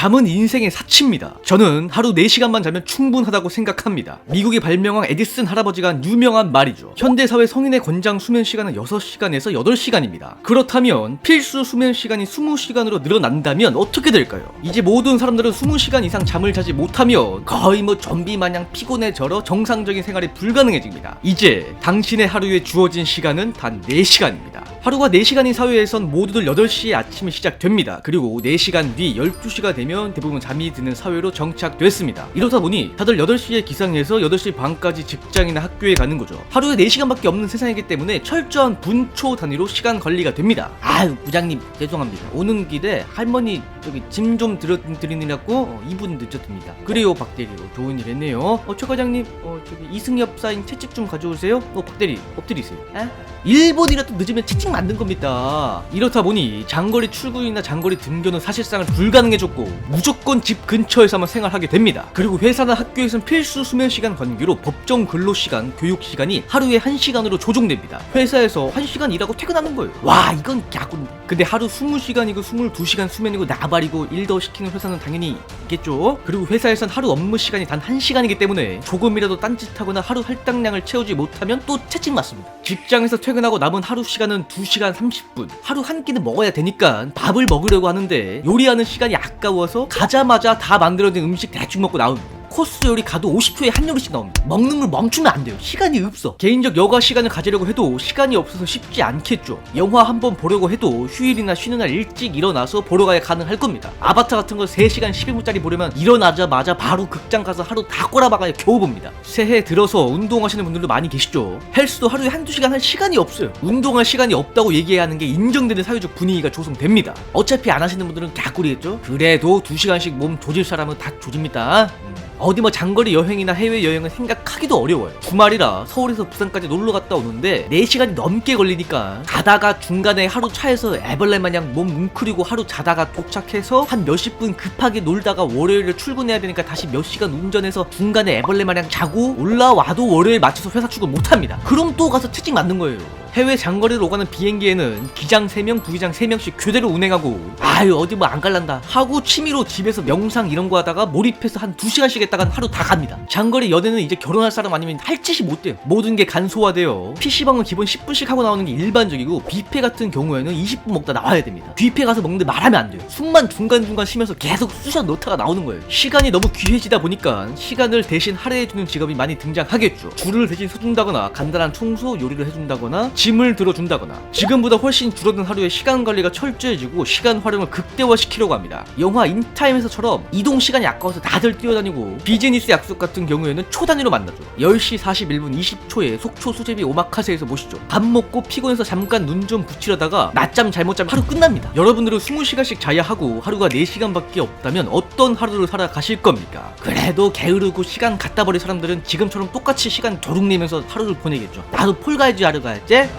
잠은 인생의 사치입니다. 저는 하루 4시간만 자면 충분하다고 생각합니다. 미국의 발명왕 에디슨 할아버지가 한 유명한 말이죠. 현대사회 성인의 권장 수면 시간은 6시간에서 8시간입니다. 그렇다면 필수 수면 시간이 20시간으로 늘어난다면 어떻게 될까요? 이제 모든 사람들은 20시간 이상 잠을 자지 못하면 거의 뭐 좀비 마냥 피곤해져러 정상적인 생활이 불가능해집니다. 이제 당신의 하루에 주어진 시간은 단 4시간입니다. 하루가 4시간인 사회에선 모두들 8시에 아침이 시작됩니다. 그리고 4시간 뒤 12시가 되면 대부분 잠이 드는 사회로 정착됐습니다. 이러다 보니 다들 8시에 기상해서 8시 반까지 직장이나 학교에 가는 거죠. 하루에 4시간밖에 없는 세상이기 때문에 철저한 분초 단위로 시간 관리가 됩니다. 아유, 부장님, 죄송합니다. 오는 길에 할머니 저기 짐좀 드리느라고 어, 2분 늦었습니다. 그래요, 박대리. 어, 좋은 일 했네요. 어, 최 과장님, 어, 저기 이승엽 사인 채찍 좀 가져오세요. 어, 박대리, 엎드리세요. 에? 1분이라도 늦으면 채찍 만든 겁니다. 이렇다 보니 장거리 출근이나 장거리 등교는 사실상은 불가능해졌고 무조건 집 근처에서만 생활하게 됩니다. 그리고 회사나 학교에선 필수 수면 시간 관계로 법정 근로 시간, 교육 시간이 하루에 1시간으로 조정됩니다. 회사에서 1시간 일하고 퇴근하는 거예요. 와, 이건 야구인데. 근데 하루 20시간이고 22시간 수면이고 나발이고 일 더 시키는 회사는 당연히 있겠죠. 그리고 회사에선 하루 업무 시간이 단 1시간이기 때문에 조금이라도 딴짓하거나 하루 할당량을 채우지 못하면 또 채찍 맞습니다. 직장에서 퇴근하고 남은 하루 시간은 2시간 30분. 하루 한 끼는 먹어야 되니까 밥을 먹으려고 하는데 요리하는 시간이 아까워서 가자마자 다 만들어진 음식 대충 먹고 나옵니다. 코스 요리 가도 50초에 한 요리씩 나옵니다. 먹는 걸 멈추면 안 돼요. 시간이 없어. 개인적 여가 시간을 가지려고 해도 시간이 없어서 쉽지 않겠죠. 영화 한 번 보려고 해도 휴일이나 쉬는 날 일찍 일어나서 보러 가야 가능할 겁니다. 아바타 같은 거 3시간 11분짜리 보려면 일어나자마자 바로 극장 가서 하루 다 꼬라박아야 겨우 봅니다. 새해 들어서 운동하시는 분들도 많이 계시죠. 헬스도 하루에 한두 시간 할 시간이 없어요. 운동할 시간이 없다고 얘기해야 하는 게 인정되는 사회적 분위기가 조성됩니다. 어차피 안 하시는 분들은 개꿀이겠죠? 그래도 2시간씩 몸 조질 사람은 다 조집니다. 음. 어디 뭐 장거리 여행이나 해외 여행은 생각하기도 어려워요. 주말이라 서울에서 부산까지 놀러 갔다 오는데 4시간이 넘게 걸리니까 가다가 중간에 하루 차에서 애벌레 마냥 몸 뭉클이고 하루 자다가 도착해서 한 몇십 분 급하게 놀다가 월요일에 출근해야 되니까 다시 몇 시간 운전해서 중간에 애벌레 마냥 자고 올라와도 월요일 맞춰서 회사 출근 못 합니다. 그럼 또 가서 채찍 맞는 거예요. 해외 장거리를 오가는 비행기에는 기장 3명, 부기장 3명씩 교대로 운행하고 아유 어디 뭐 안 갈란다 하고 취미로 집에서 명상 이런 거 하다가 몰입해서 한 2시간씩 했다간 하루 다 갑니다. 장거리 연애는 이제 결혼할 사람 아니면 할 짓이 못 돼요. 모든 게 간소화돼요. PC방은 기본 10분씩 하고 나오는 게 일반적이고 뷔페 같은 경우에는 20분 먹다 나와야 됩니다. 뷔페 가서 먹는데 말하면 안 돼요. 숨만 중간중간 쉬면서 계속 쑤셔 넣다가 나오는 거예요. 시간이 너무 귀해지다 보니까 시간을 대신 할애해주는 직업이 많이 등장하겠죠. 줄을 대신 서준다거나 간단한 청소, 요리를 해준다거나 짐을 들어준다거나 지금보다 훨씬 줄어든 하루에 시간 관리가 철저해지고 시간 활용을 극대화시키려고 합니다. 영화 인타임에서처럼 이동 시간이 아까워서 다들 뛰어다니고 비즈니스 약속 같은 경우에는 초 단위로 만나죠. 10시 41분 20초에 속초 수제비 오마카세에서 모시죠. 밥 먹고 피곤해서 잠깐 눈 좀 붙이려다가 낮잠 잘못 자면 하루 끝납니다. 여러분들은 20시간씩 자야 하고 하루가 4시간밖에 없다면 어떤 하루를 살아가실 겁니까? 그래도 게으르고 시간 갖다 버릴 사람들은 지금처럼 똑같이 시간 도둑내면서 하루를 보내겠죠. 나도 폴가이즈 하러 가야지.